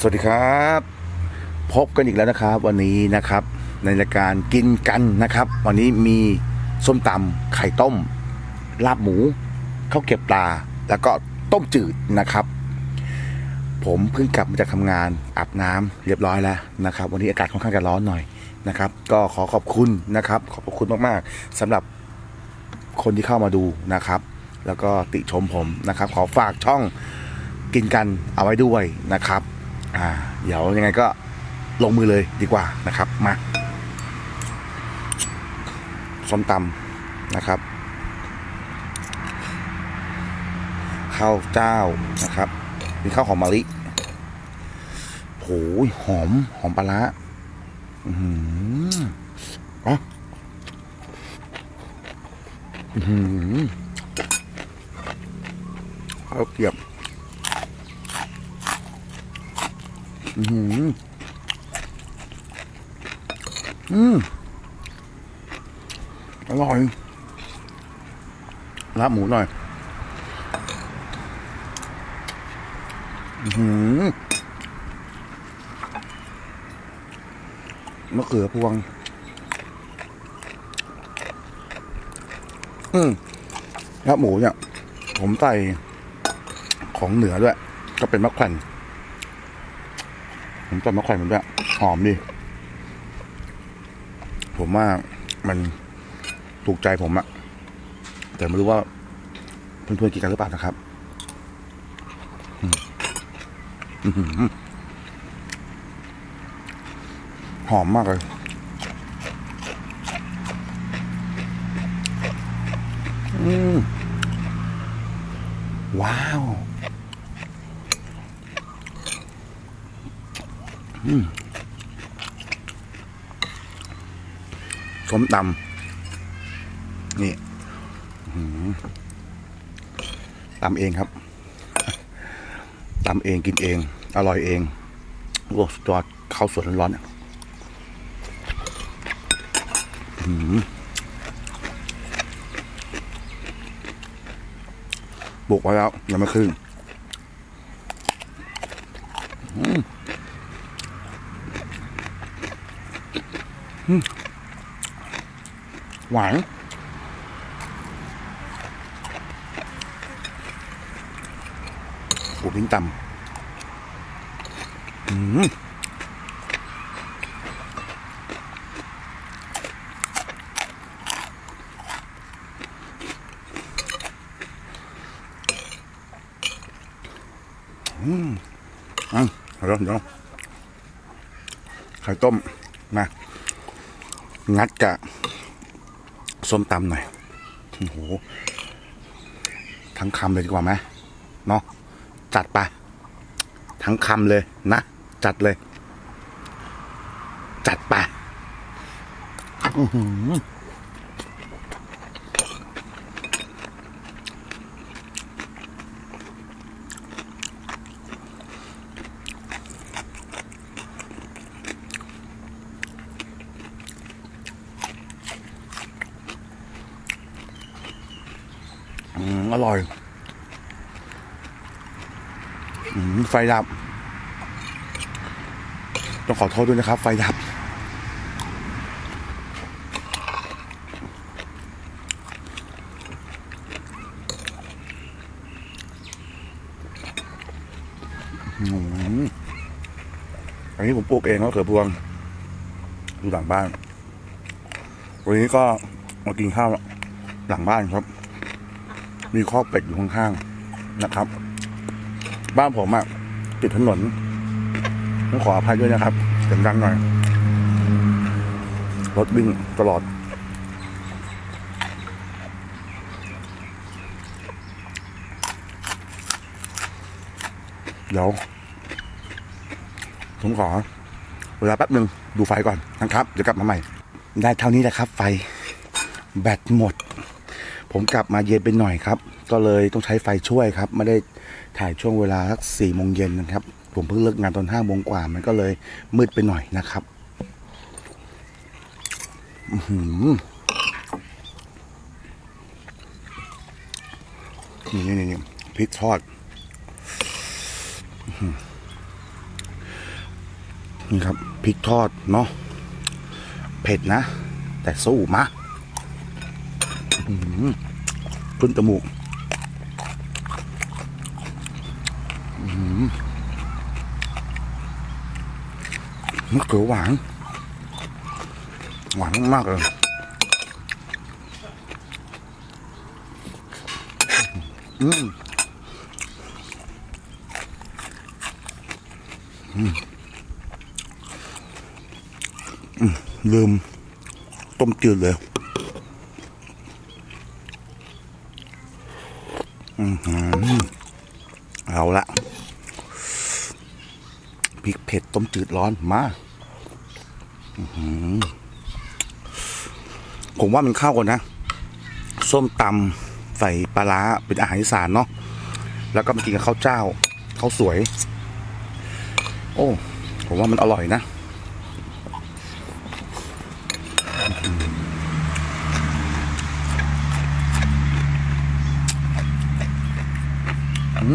สวัสดีครับ พบกันอีกแล้วนะครับ วันนี้นะครับ ในรายการกินกันนะครับ วันนี้มีส้มตำไข่ต้ม ลาบหมูข้าวเกรียบปลา แล้วก็ต้มจืดนะครับ ผมเพิ่งกลับมาจากทำงานอาบน้ำเรียบร้อยแล้วนะครับ วันนี้อากาศค่อนข้างจะร้อนหน่อยนะครับ ก็ขอขอบคุณนะครับ ขอบคุณมากๆสำหรับคนที่เข้ามาดูนะครับ แล้วก็ติชมผมนะครับ ขอฝากช่องกินกันเอาไว้ด้วยนะครับ อ่า เดี๋ยวยังไงก็ลงมือเลยดีกว่านะครับมาส้มตำนะครับข้าวเจ้านะครับมีข้าวหอมมะลิโหยหอมหอมปลาร้าอือหืออ๋ออือหือข้าวเกียบ อือหืออืมอร่อยลาบหมูหน่อย อือหือมะเขือพวง อืมลาบหมูเนี่ย ผมใส่ของเหนือด้วย ก็เป็นมะแขวน ผมใส่มะแขวนมันด้วยหอมดี ผมว่ามันถูกใจผมอะแต่ไม่รู้ว่าเพื่อนๆกินกันหรือเปล่านะครับหอมมากเลยว้าว อืม ส้มตำนี่ตำเองครับตำเองกินเอง อร่อยเองโอ้สุดยอดข้าวสวยร้อนอื้อหือบุกไว้แล้วยังไม่ครึ่งอืมอืม หวานปูปิ้งตำอืมอืมอะเดี๋ยวเดี๋ยวไข่ต้มมา งัดกับส้มตำหน่อยโอ้โหทั้งคำเลยดีกว่าไหมเนาะจัดไปทั้งคำเลยนะ จัดเลย จัดไปอื้อหืออืมอ ร่อยอไฟดับ ต้องขอโทษด้วยนะครับ ไฟดับ อันนี้ผมปลูกเองก็เขือพวงอยู่หลังบ้าน วันนี้ก็มากินข้าวหลังบ้านครับ มีคอกเป็ดอยู่ข้างๆนะครับ บ้านผมอะติดถนนต้องขออภัยด้วยนะครับเสียงดังหน่อย รถวิ่งตลอด เดี๋ยวผมขอ เวลาแป๊บหนึ่งดูไฟก่อนนะครับ เดี๋ยวกลับมาใหม่ ได้เท่านี้แหละครับ ไฟ แบตหมด ผมกลับมาเย็นไปหน่อยครับ ก็เลยต้องใช้ไฟช่วยครับ ไม่ได้ถ่ายช่วงเวลาสักสี่โมงเย็นนะครับ ผมเพิ่งเลิกงานตอนห้าโมงกว่า มันก็เลยมืดไปหน่อยนะครับอื้อหือนี่นี่นี่พริกทอดนี่ครับพริกทอดเนาะเผ็ดนะ แต่สู้มา ขึ้นจมูกมะเขือหวาน หวานมากๆเลยอืมอืมอืมลืมต้มจืดเลย อือหือ เอาละพริกเผ็ดต้มจืดร้อนมาผมว่ามันเข้ากันนะ ส้มตำใส่ปลาร้าเป็นอาหารอีสานเนาะแล้วก็มากินกับข้าวเจ้าข้าวสวย โอ้ ผมว่ามันอร่อยนะ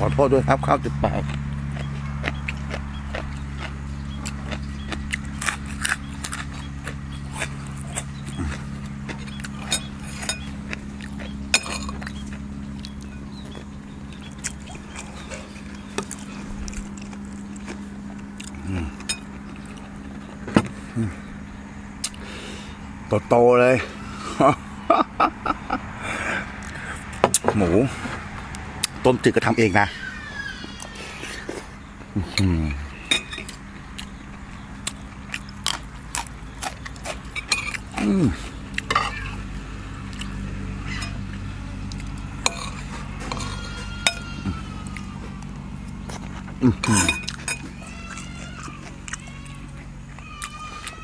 ขอโทษด้วยครับ ข้าวติดปากโตๆเลย หมู ต้มจืดก็ทำเองนะอืม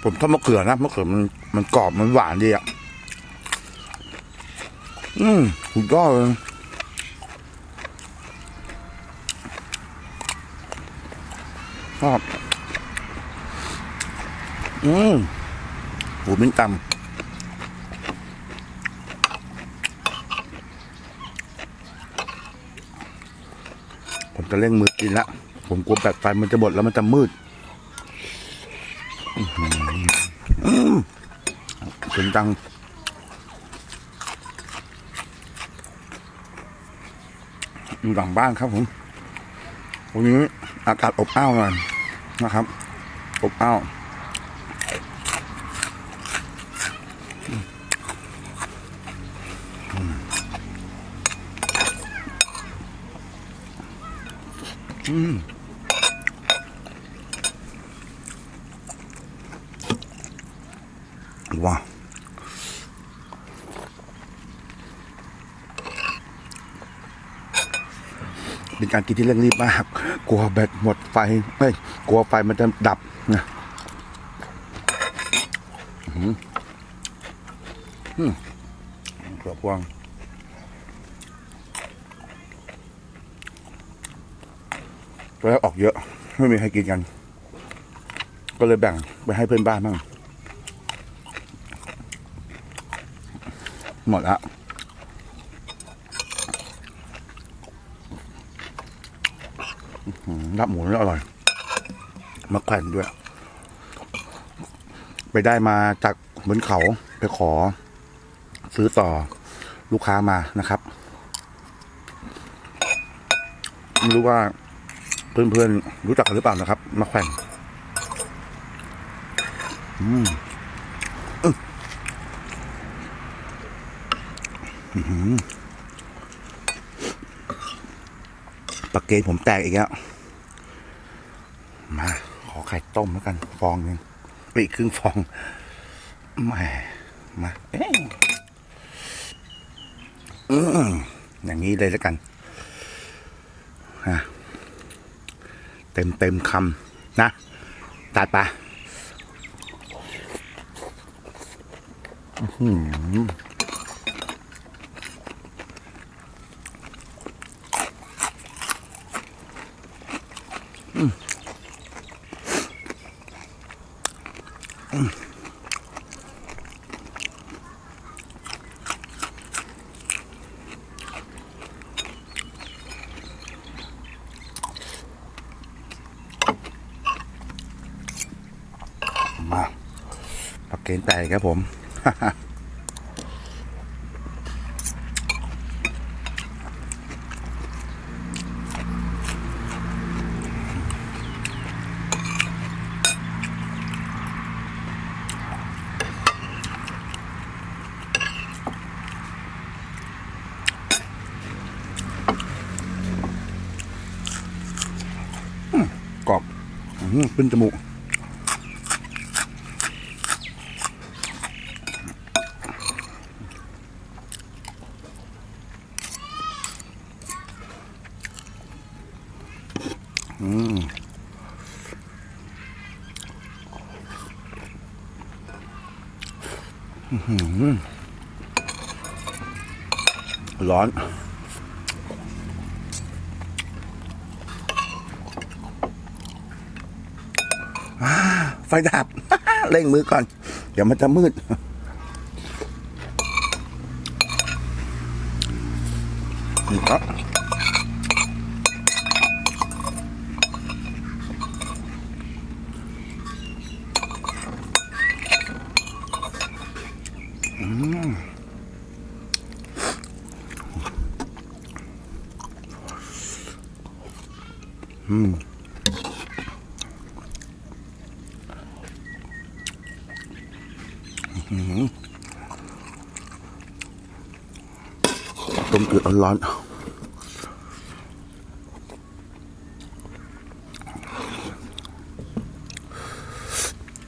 ผมชอบมะเขือนะมะเขือมันมันกรอบมันหวานดีอะ อืมสุดยอดเลย ชอบ อืมหูมิ้นตำผมจะเร่งมือกินละ ผมกลัวแบตไฟมันจะหมดแล้วมันจะมืดอืมถึงจัง อยู่หลังบ้านครับผม วันนี้อากาศอบอ้าวหน่อย นะครับอบอ้าวอืมว้าว เป็นการกินที่เร่งรีบมาก กลัวแบตหมดไฟเอ้ยกลัวไฟมันจะดับนะอื้อหืมกลือพวงตัวแรกออกเยอะ ไม่มีใครกินกัน ก็เลยแบ่งไปให้เพื่อนบ้านบ้างหมดละ อืมลาบหมูนี่อร่อยมะแขวนด้วย ไปได้มาจากบนเขาไปขอ ซื้อต่อลูกค้ามานะครับไม่รู้ว่าเพื่อนๆรู้จักกันหรือเปล่านะครับมะแขวนอืมอืมปลาเกนผมแตกอีกแล้ว ขอไข่ต้มแล้วกัน ฟองหนึ่งปอีกครึ่งฟองแหมมาเอ๊ะอือย่างนี้เลยแล้วกันฮะเต็มเต็มคำนะตัดไปอื้อ หือเกณฑ์แตกครับผมกรอบขึ้นจมูก ร้อน ไฟดับ เร่งมือก่อน เดี๋ยวมันจะมืด นี่ครับอืม อืมต้มจืดร้อนๆ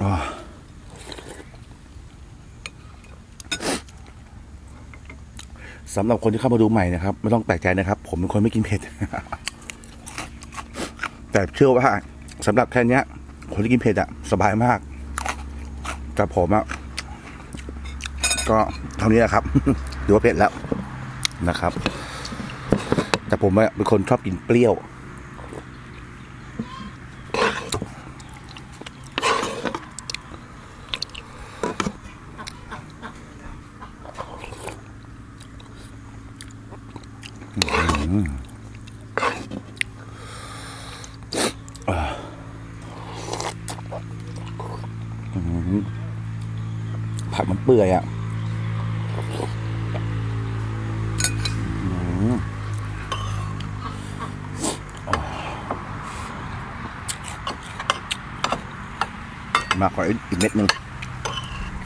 อ่าสำหรับคนที่เข้ามาดูใหม่นะครับ ไม่ต้องแปลกใจนะครับ ผมเป็นคนไม่กินเผ็ด แต่เชื่อว่าสำหรับแค่เนี้ยคนที่กินเผ็ดอะสบายมากแต่ผมอะก็เท่านี้แหละครับถือว่าเผ็ดแล้วนะครับ แต่ผมอะเป็นคนชอบกินเปรี้ยว ผักมันเปื่อยอะมาขออีกอีกเม็ดหนึ่ง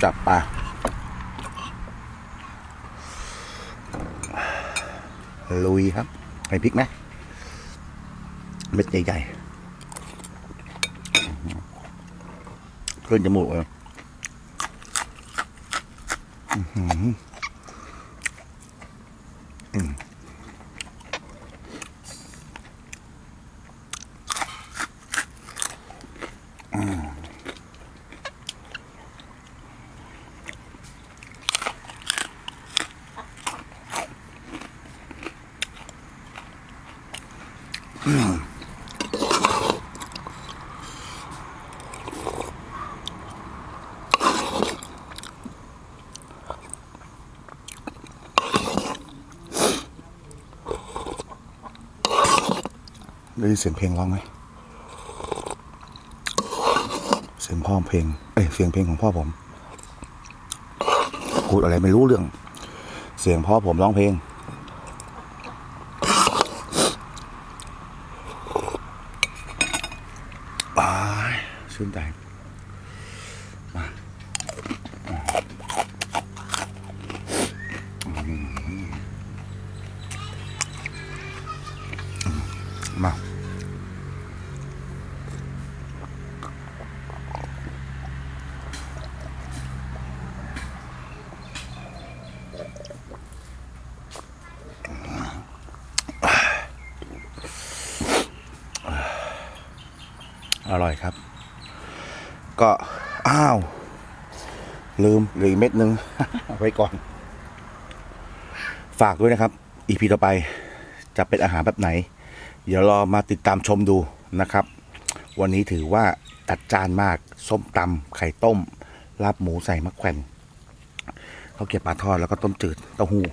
จับปลาลุยครับใส่พริกไหมเม็ดใหญ่ๆขึ้นจมูกเลย อื้อหือ ได้ยินเสียงเพลงร้องไหมเสียงพ่อเพลง เอ้ยเสียงเพลงของพ่อผม พูดอะไรไม่รู้เรื่อง เสียงพ่อผมร้องเพลงอ้ายชื่นใจ อร่อยครับ ก็ อ้าว ลืมเหลืออีกเม็ดนึง ไว้ก่อน ฝากด้วยนะครับ อีพีต่อไปจะเป็นอาหารแบบไหน เดี๋ยวรอมาติดตามชมดูนะครับ วันนี้ถือว่าจัดจานมาก ส้มตำไข่ต้ม ลาบหมูใส่มะแขวนข้าวเกรี๊ยวปลาทอดแล้วก็ต้มจืดเต้าหู้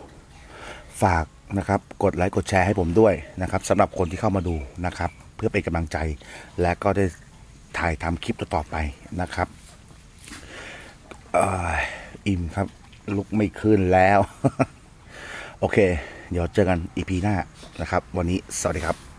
ฝากนะครับ กดไลค์กดแชร์ให้ผมด้วยนะครับสำหรับคนที่เข้ามาดูนะครับ เพื่อเป็นกำลังใจ และก็ได้ ถ่ายทำคลิปต่อไปนะครับออิ่มครับลุกไม่ขึ้นแล้ว โอเค เดี๋ยวเจอกันอีพีหน้านะครับ วันนี้สวัสดีครับ